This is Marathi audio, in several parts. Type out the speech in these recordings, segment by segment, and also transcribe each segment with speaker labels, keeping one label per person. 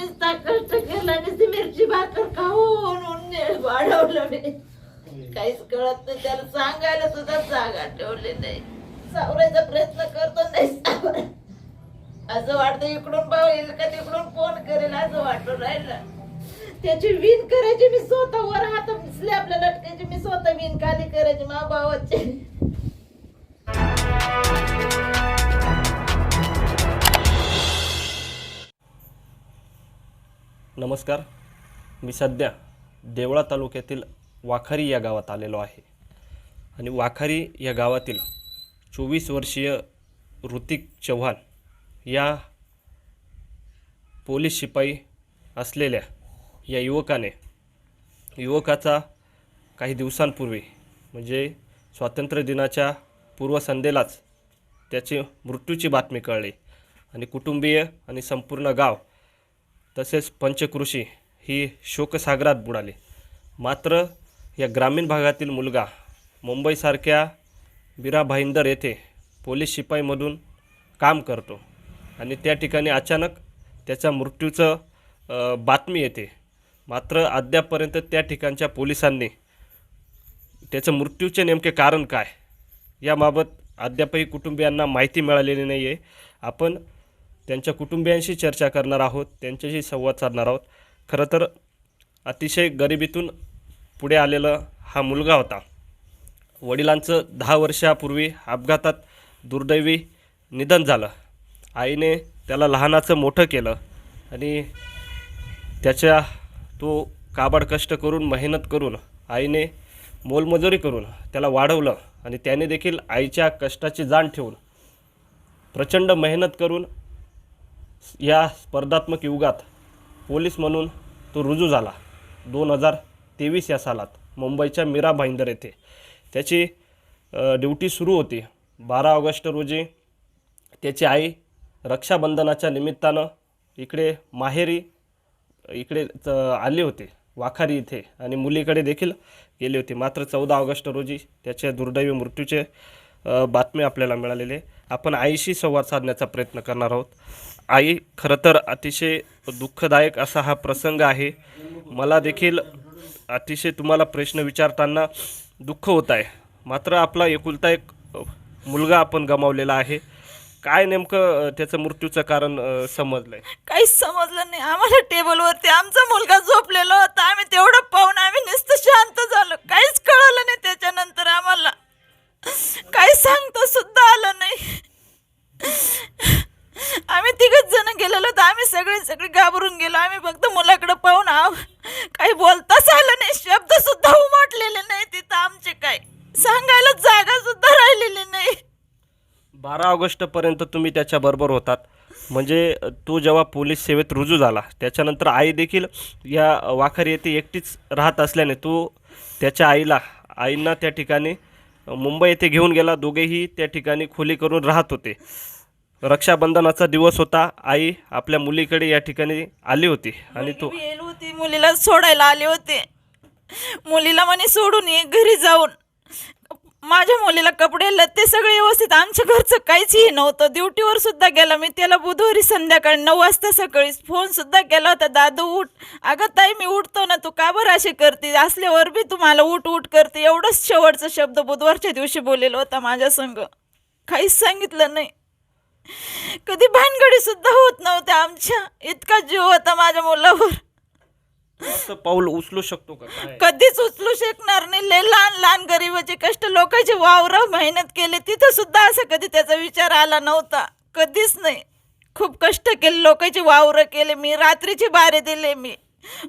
Speaker 1: नुसता कष्ट केला नुसती मिरची भाकर खाऊन उन्हे वाढवलं मी. काहीच कळत नाही त्याला सांगायला सुद्धा जागा ठेवली नाही. सावरायचा प्रयत्न करतो नाही सावर. असं वाटतं इकडून भाऊ येईल का तिकडून फोन करेल असं वाटून राहिलं. त्याची विण करायची मी स्वतः वर हात स्लॅबला लटकायची मी स्वतः विण खाली करायची मा भावाची.
Speaker 2: नमस्कार. मी सध्या देवळा तालुक्यातील वाखारी या गावात आलेलो आहे. आणि वाखारी या गावातील चोवीस वर्षीय ऋतिक चव्हाण या पोलीस शिपाई असलेल्या या युवकाने युवकाचा काही दिवसांपूर्वी म्हणजे स्वातंत्र्य दिनाच्या पूर्वसंध्येलाच त्याची मृत्यूची बातमी कळली. आणि कुटुंबीय आणि संपूर्ण गाव तसेच पंचकृषी ही शोकसागरात बुडाली. मात्र या ग्रामीण भागातील मुलगा मुंबईसारख्या बिरा भाईंदर येथे पोलीस शिपाईमधून काम करतो आणि त्या ठिकाणी अचानक त्याच्या मृत्यूचं बातमी येते. मात्र अद्यापपर्यंत त्या ठिकाणच्या पोलिसांनी त्याचं मृत्यूचे नेमके कारण काय याबाबत अद्यापही कुटुंबियांना माहिती मिळालेली नाही आहे आपण त्यांच्या कुटुंबियांशी चर्चा करणार आहोत त्यांच्याशी संवाद साधणार आहोत. खरं तर अतिशय गरिबीतून पुढे आलेला हा मुलगा होता. वडिलांचं दहा वर्षापूर्वी अपघातात दुर्दैवी निधन झालं. आईने त्याला लहानाचं मोठं केलं आणि त्याच्या तो काबाड कष्ट करून मेहनत करून आईने मोलमजुरी करून त्याला वाढवलं आणि त्याने देखील आईच्या कष्टाची जाण ठेवून प्रचंड मेहनत करून या स्पर्धात्मक युगात पोलीस म्हणून तो रुजू झाला. दोन हजार तेवीस या सालात मुंबईच्या मीरा भाईंदर येथे. त्याची ड्युटी सुरू होती. बारा ऑगस्ट रोजी त्याची आई रक्षाबंधनाच्या निमित्तानं इकडे माहेरी इकडे च- आली होती. वाखारी इथे. आणि मुलीकडे देखील गेली होती. मात्र चौदा ऑगस्ट रोजी त्याच्या दुर्दैवी मृत्यूचे बातमी आपल्याला मिळालेले आपण आईशी संवाद साधण्याचा प्रयत्न करणार आहोत. आई खरं तर अतिशय दुःखदायक असा हा प्रसंग आहे. मला देखील अतिशय तुम्हाला प्रश्न विचारताना दुःख होत आहे. मात्र आपला एकुलता एक मुलगा आपण गमावलेला आहे. काय नेमकं त्याचं मृत्यूचं कारण अ, समजलंय?
Speaker 3: काहीच समजलं नाही. आम्हाला टेबलवरती आमचा मुलगा झोपलेला होता. आम्ही तेवढं पाहून आम्ही नुसतं शांत झालो. काहीच कळलं नाही त्याच्यानंतर आम्हाला. काही सांगता सुद्धा आलं नाही. आम्ही तिघच जण गेलेलो तर आम्ही सगळे सगळे घाबरून गेलो. आम्ही फक्त मुलाकडे पाहून आव काही बोलताच आलं नाही. शब्द सुद्धा उमटलेले नाही तिथं आमचे काय सांगायला जागा सुद्धा राहिलेली नाही.
Speaker 2: बारा ऑगस्टपर्यंत तुम्ही त्याच्याबरोबर होतात. म्हणजे तो जेव्हा पोलीस सेवेत रुजू झाला त्याच्यानंतर आई देखील या वाखर येथे एकटीच राहत असल्याने तो त्याच्या आईला आईंना त्या ठिकाणी मुंबई येथे घेऊन गेला. दोघेही त्या ठिकाणी खोली करून राहत होते. रक्षाबंधनाचा दिवस होता. आई आपल्या मुलीकडे या ठिकाणी आली होती आणि तो
Speaker 3: होती. मुलीला सोडायला आले होते. मुलीला म्हणे सोडून ये घरी जाऊन. माझ्या मुलीला कपडे लत्ते सगळे व्यवस्थित. आमच्या घरचं काहीच हे नव्हतं. ड्युटीवर सुद्धा गेला. मी त्याला बुधवारी संध्याकाळी नऊ वाजता सकाळी फोन सुद्धा केला होता. दादू उठ. अगं ताई मी उठतो ना. तू का बरं असे करते? असल्यावर बी तुम्हाला उठ उठ करते. एवढंच शेवटचा शब्द बुधवारच्या दिवशी बोललेला होता माझ्या संग. काहीच सांगितलं नाही. कधी भानगडी सुद्धा होत नव्हत्या आमच्या. इतका जीव होता माझ्या मुलावर.
Speaker 2: असं पाऊल उचलू शकतो का? काय?
Speaker 3: कधीच उचलू शकणार नाही. लय लहान लहान गरिबाचे कष्ट. लोकांचे वावर मेहनत केले तिथं सुद्धा असं कधी त्याचा विचार आला नव्हता. कधीच नाही. खूप कष्ट केले. लोकांचे वावर केले मी रात्रीचे बारे दिले मी.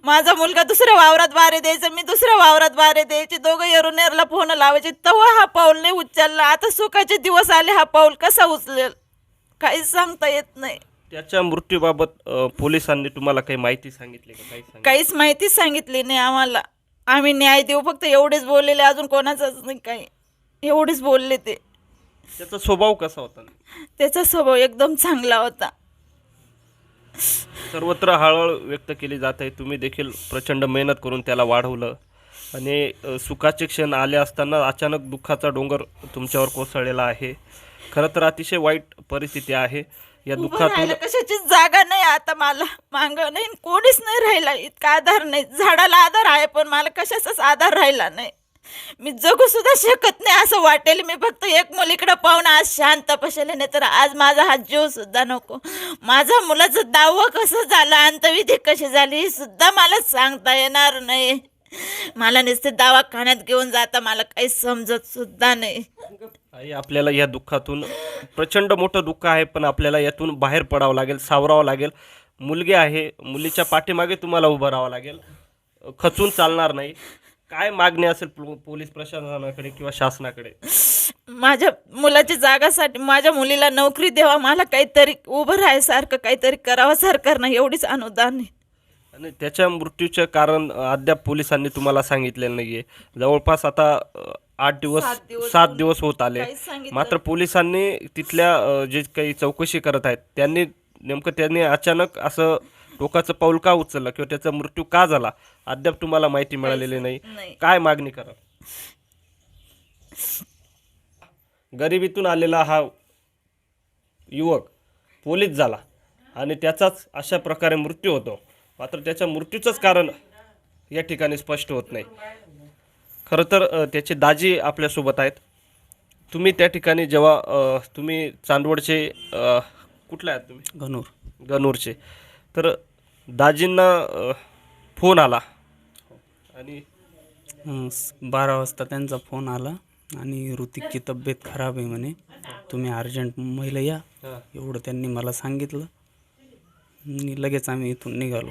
Speaker 3: माझा मुलगा दुसऱ्या वावरात बारे द्यायचा मी दुसऱ्या वावरात बारे द्यायचे. दोघं येरुनेरला फोन लावायचे. तेव्हा हा पाऊल नाही उचलला. आता सुखाचे दिवस आले हा पाऊल कसा उचलेल? काहीच सांगता येत नाही.
Speaker 2: त्याच्या मृत्यूबाबत अ, पोलिसांनी तुम्हाला काही माहिती सांगितली का? काही सांगितलं?
Speaker 3: काहीच माहितीच सांगितली नाही आम्हाला. आम्ही न्याय देऊ फक्त एवढेच बोललेले अजून कोणाचंच नाही काही एवढेच बोलले ते.
Speaker 2: त्याचा स्वभाव कसा होता?
Speaker 3: त्याचा स्वभाव एकदम चांगला होता.
Speaker 2: सर्वत्र हळहळ व्यक्त केली जात आहे. तुम्ही देखील प्रचंड मेहनत करून त्याला वाढवलं. आणि अ, सुखाचे क्षण आले असताना अचानक दुःखाचा डोंगर तुमच्यावर कोसळलेला आहे. खरं तर अतिशय वाईट परिस्थिती आहे. या दुःखातून
Speaker 3: राहायला कशाची जागा नाही आता मला. मांग नाही कोणीच नाही राहिला. इतका आधार नाही. झाडाला आधार आहे पण मला कशाचाच आधार राहिला नाही. मी जगू सुद्धा शकत नाही असं वाटेल. मी फक्त एक मुलीकडे पाहून आज शांत बसले. नाही तर आज माझा हा जीव सुद्धा नको. माझ्या मुलाचं दहावं कसं झालं? अंतविधी कशी झाली? हे सुद्धा मला सांगता येणार नाही. मला नुसते दवाखान्यात घेऊन जाता मला काही समजत सुद्धा नाही.
Speaker 2: आई आपल्याला या दुःखातून प्रचंड मोठं दुःख आहे पण आपल्याला यातून बाहेर पडावं लागेल सावरावं लागेल. मुलगी आहे मुलीच्या पाठीमागे तुम्हाला उभं राहावं लागेल. खचून चालणार नाही. काय मागणी असेल पो- पोलीस प्रशासनाकडे किंवा शासनाकडे?
Speaker 3: माझ्या मुलाच्या जागासाठी माझ्या मुलीला नोकरी द्यावा मला काहीतरी उभं राहायसारखं काहीतरी करावं सरकारनं एवढीच अनुदान आहे.
Speaker 2: आणि त्याच्या मृत्यूचे कारण अद्याप पोलिसांनी तुम्हाला सांगितलेलं नाहीये. जवळपास आता आठ दिवस
Speaker 3: सात दिवस
Speaker 2: सात दिवस होत आले.
Speaker 3: काहीच सांगितलं
Speaker 2: मात्र पोलिसांनी तिथल्या अ, जे काही चौकशी करत आहेत त्यांनी नेमकं त्यांनी अचानक असं टोकाचं पाऊल का उचललं किंवा त्याचा मृत्यू का झाला अद्याप तुम्हाला माहिती मिळालेली नाही.
Speaker 3: नाही.
Speaker 2: काय मागणी करा गरिबीतून आलेला हा युवक पोलीस झाला आणि त्याचाच अशा प्रकारे मृत्यू होतो. मात्र त्याच्या मृत्यूचंच कारण या ठिकाणी स्पष्ट होत नाही. खरं तर त्याचे दाजी आपल्यासोबत आहेत. तुम्ही त्या ठिकाणी जेव्हा तुम्ही चांदवडचे कुठले आहात तुम्ही?
Speaker 4: गणूर.
Speaker 2: गनूरचे तर दाजींना फोन आला. आणि?
Speaker 4: बारा वाजता त्यांचा फोन आला आणि ऋतिकची तब्येत खराब आहे म्हणे. तुम्ही अर्जंट मुंबईला या. एवढं त्यांनी मला सांगितलं. आणि लगेच आम्ही इथून निघालो.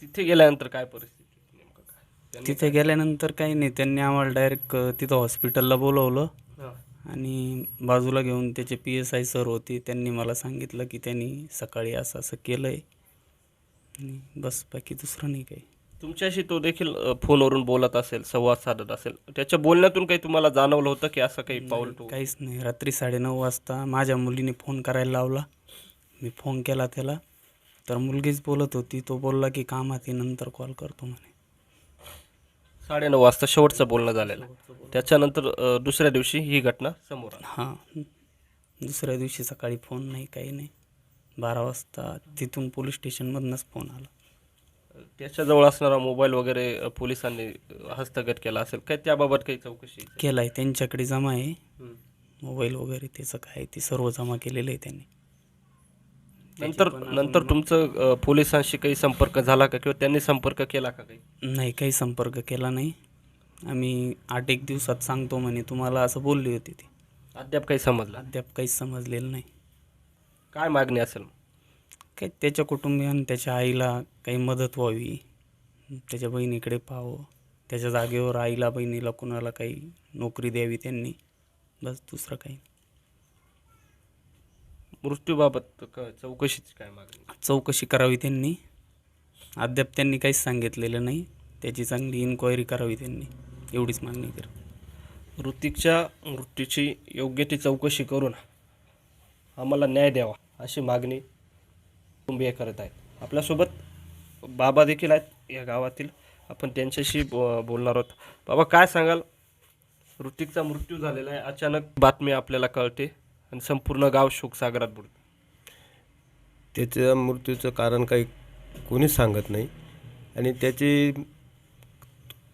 Speaker 2: तिथे गेल्यानंतर काय परिस्थिती नेमकं काय?
Speaker 4: तिथे गेल्यानंतर काही नाही. त्यांनी आम्हाला डायरेक्ट तिथं हॉस्पिटलला बोलवलं.
Speaker 2: हां.
Speaker 4: आणि बाजूला घेऊन त्याचे पी एस आय सर होते. त्यांनी मला सांगितलं की त्यांनी सकाळी असं असं केलं आहे आणि बस बाकी दुसरं नाही काही.
Speaker 2: तुमच्याशी तो देखील अ, फोनवरून बोलत असेल संवाद साधत असेल. त्याच्या बोलण्यातून काही तुम्हाला जाणवलं होतं की असं काही पाऊल तो
Speaker 4: काहीच नाही. रात्री साडेनऊ वाजता माझ्या मुलीने फोन करायला लावला. मी फोन केला त्याला. तर मुलगीच बोलत होती तो बोलला की कामात आहे नंतर कॉल करतो म्हणे.
Speaker 2: साडेनऊ वाजता शेवटचं बोलणं झालेलं. त्याच्यानंतर अ, दुसऱ्या दिवशी ही घटना समोर आली.
Speaker 4: हां. दुसऱ्या दिवशी सकाळी फोन नाही काही नाही. बारा वाजता तिथून पोलीस स्टेशनमधनंच फोन आला.
Speaker 2: त्याच्याजवळ असणारा मोबाईल वगैरे अ, पोलिसांनी अ, हस्तगत केला असेल काय त्याबाबत काही चौकशी?
Speaker 4: केला आहे त्यांच्याकडे जमा आहे. मोबाईल वगैरे त्याचं काय ते सर्व जमा केलेलं आहे त्यांनी.
Speaker 2: नंतर नंतर तुमचं पोलिसांशी काही संपर्क झाला का किंवा त्यांनी संपर्क केला का काही?
Speaker 4: नाही काही संपर्क केला नाही. आम्ही आठ एक दिवसात सांगतो म्हणे तुम्हाला असं बोलली होती ती.
Speaker 2: अद्याप काही समजलं?
Speaker 4: अद्याप काहीच समजलेलं नाही.
Speaker 2: काय मागणी असेल?
Speaker 4: काही त्याच्या कुटुंबियानं त्याच्या आईला काही मदत व्हावी त्याच्या बहिणीकडे पाहावं त्याच्या जागेवर आईला बहिणीला कुणाला काही नोकरी द्यावी त्यांनी बस दुसरं काही.
Speaker 2: मृत्यूबाबत क- चौकशीची काय मागणी?
Speaker 4: चौकशी करावी त्यांनी. अद्याप त्यांनी काहीच सांगितलेलं नाही. त्याची चांगली इन्क्वायरी करावी त्यांनी. एवढीच मागणी कर
Speaker 2: ऋतिकच्या मृत्यूची योग्य ती चौकशी करून आम्हाला न्याय द्यावा अशी मागणी कुटुंबीय करत आहेत. आपल्यासोबत बाबा देखील आहेत या गावातील. आपण त्यांच्याशी बो- बोलणार आहोत. बाबा काय सांगाल? ऋतिकचा मृत्यू झालेला आहे. अचानक बातमी आपल्याला कळते. आणि संपूर्ण गाव शोकसागरात बुडतं.
Speaker 5: त्याच्या मृत्यूचं कारण काही कोणीच सांगत नाही. आणि त्याची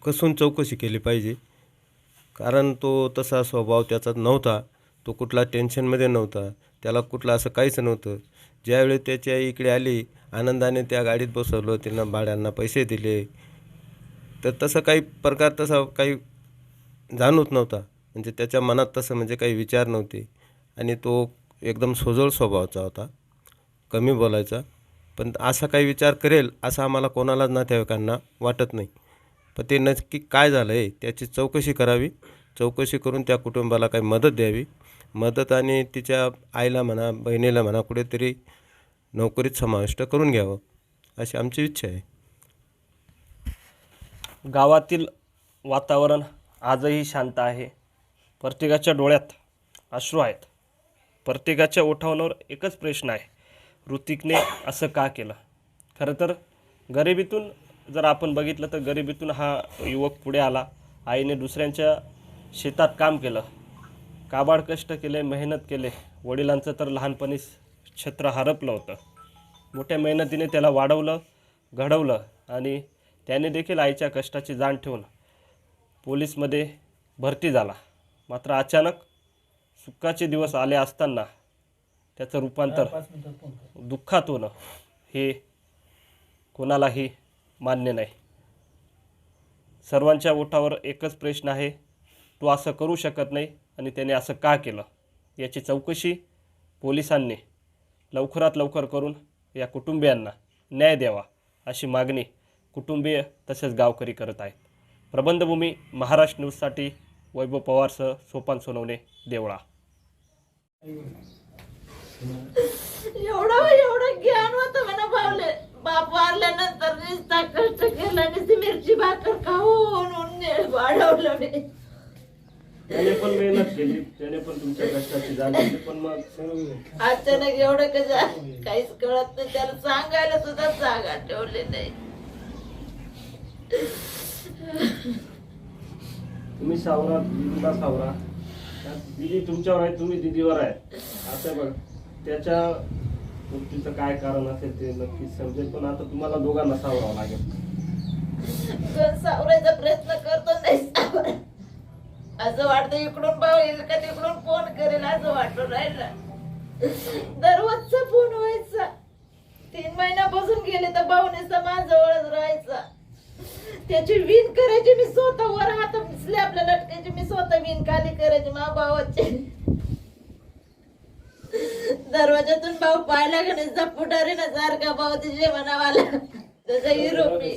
Speaker 5: कसून चौकशी केली पाहिजे. कारण तो तसा स्वभाव त्याचा नव्हता. तो कुठला टेन्शनमध्ये नव्हता. त्याला कुठलं असं काहीच नव्हतं. ज्यावेळी त्याची आई इकडे आली आनंदाने त्या गाडीत बसवलं तिनं भाड्यांना पैसे दिले तर तसं काही प्रकार तसा काही जाणवत नव्हता. म्हणजे त्याच्या मनात तसं म्हणजे काही विचार नव्हते. आणि तो एकदम सोजळ स्वभावाचा होता. कमी बोलायचा. पण असा काही विचार करेल असं आम्हाला कोणालाच नातेवाईकांना वाटत नाही. पण ते नक्की काय झालं आहे त्याची चौकशी करावी. चौकशी करून त्या कुटुंबाला काही मदत द्यावी. मदत आणि तिच्या आईला म्हणा बहिणीला म्हणा कुठेतरी नोकरीत समाविष्ट करून घ्यावं अशी आमची इच्छा आहे.
Speaker 2: गावातील वातावरण आजही शांत आहे. प्रत्येकाच्या डोळ्यात अश्रू आहेत. प्रत्येकाच्या ओठावणावर एकच प्रश्न आहे. ऋतिकने असं का केलं? खरं तर गरिबीतून जर आपण बघितलं तर गरिबीतून हा युवक पुढे आला. आईने दुसऱ्यांच्या शेतात काम केलं. काबाड कष्ट केले मेहनत केले. वडिलांचं तर लहानपणीच छत्र हरपलं होतं. मोठ्या मेहनतीने त्याला वाढवलं घडवलं आणि त्याने देखील आईच्या कष्टाची जाण ठेवून पोलीसमध्ये भरती झाला. मात्र अचानक सुखाचे दिवस आले असताना त्याचं रूपांतर दुःखात होणं हे कोणालाही मान्य नाही. सर्वांच्या ओठावर एकच प्रश्न आहे तो असं करू शकत नाही आणि त्याने असं का केलं? याची चौकशी पोलिसांनी लवकरात लवकर करून या कुटुंबियांना न्याय द्यावा अशी मागणी कुटुंबीय तसेच गावकरी करत आहेत. प्रबंधभूमी महाराष्ट्र न्यूजसाठी वैभव पवारसह सोपान सोनवणे देवळा.
Speaker 3: एवढं एवढं ज्ञान होतं म्हणा पावले बाप वारल्यानंतर नुसता कष्ट केला नुसती मिरची भाकर खाऊन वाढवलं मी.
Speaker 2: त्याने पण मेहनत केली त्याने पण तुमच्या कष्टाची जाण पण मग
Speaker 3: अचानक एवढं कसं काहीच कळत नाही त्याला सांगायला सुद्धा जागा ठेवली नाही.
Speaker 2: तुम्ही सावरा सावरा. दिदी तुमच्यावर आहे तुम्ही दिदीवर आहे. असं बघ त्याच्या मृत्यूचं काय कारण असेल ते नक्कीच समजेल पण आता तुम्हाला दोघांना सावरावं लागेल.
Speaker 3: सावरायचा प्रयत्न करतो नाही सावर असं वाटतं इकडून भाऊ येईल का तिकडून फोन करेल असं वाटून राहिलं दररोजचा फोन व्हायचा. तीन महिन्यापासून गेले तर भाऊने माझ्याजवळच राहायचा. त्याची विण करायची मी स्वतः वर हात स्लॅबला लटकायची मी स्वतः विण खाली करायची मा भावाचे. दरवाजातून भाऊ पाहिला का नाही पुढारी ना सारखा भाऊ तिचे म्हणावाला त्याचा हिरो मी